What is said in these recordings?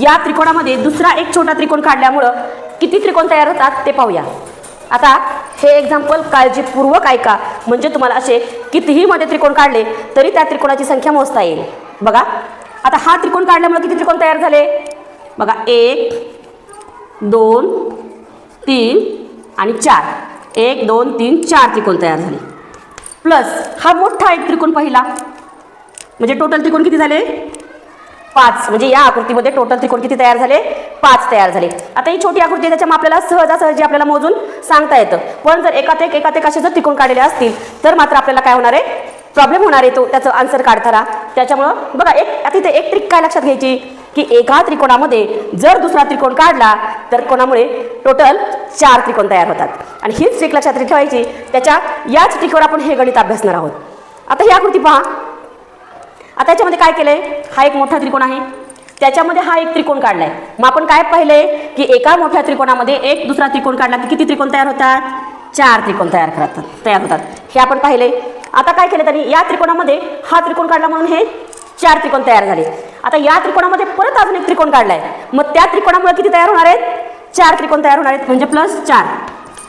या त्रिकोणामध्ये दुसरा एक छोटा त्रिकोण काढल्यामुळं किती त्रिकोण तयार होतात ते पाहूया. आता हे एक्झाम्पल काळजीपूर्वक ऐका. म्हणजे तुम्हाला असे कितीही मध्ये त्रिकोण काढले तरी त्या त्रिकोणाची संख्या मोजता येईल. बघा. आता हा त्रिकोण काढल्यामुळे किती त्रिकोण तयार झाले? बघा एक दोन तीन आणि चार. एक दोन तीन चार त्रिकोण तयार झाले. प्लस हा मोठा एक त्रिकोण पहिला. म्हणजे टोटल त्रिकोण किती झाले? पाच. म्हणजे या आकृतीमध्ये टोटल त्रिकोण किती तयार झाले? पाच तयार झाले. आता ही छोटी आकृती आहे त्याच्यामुळे आपल्याला सहजासहजी आपल्याला मोजून सांगता येतं. पण जर एकात एक एकात एक असे जर त्रिकोण काढलेले असतील तर मात्र आपल्याला काय होणार आहे? प्रॉब्लेम होणार आहे तो. त्याचं आन्सर काढताना त्याच्यामुळं बघा एक आता एक ट्रिक काय लक्षात घ्यायची? की एका त्रिकोणामध्ये जर दुसरा त्रिकोण काढला तर कोणामुळे? टोटल चार त्रिकोण तयार होतात. आणि हीच ट्रिक लक्षात ठेवायची. त्याच्या याच ट्रिकवर आपण हे गणित अभ्यासणार आहोत. आता ही आकृती पहा. आता याच्यामध्ये काय केलंय? हा एक मोठा त्रिकोण आहे. त्याच्यामध्ये हा एक त्रिकोण काढलाय. मग आपण काय पाहिलंय की एका मोठ्या त्रिकोणामध्ये एक दुसरा त्रिकोण काढला की किती त्रिकोण तयार होतात? चार त्रिकोण तयार करतात तयार होतात. हे आपण पाहिले आता काय केलं त्यांनी? या त्रिकोणामध्ये हा त्रिकोण काढला म्हणून हे चार त्रिकोण तयार झाले. आता या त्रिकोणामध्ये परत अजून एक त्रिकोण काढलाय. मग त्या त्रिकोणामुळे किती तयार होणार आहेत? चार त्रिकोण तयार होणार आहेत. म्हणजे प्लस चार.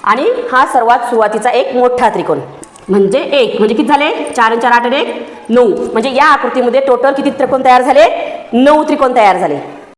आणि हा सर्वात सुरुवातीचा एक मोठा त्रिकोण. म्हणजे एक. म्हणजे किती झाले? चार आणि चार आठ आणि एक. नऊ. म्हणजे या आकृतीमध्ये टोटल किती त्रिकोण तयार झाले? नऊ त्रिकोण तयार झाले.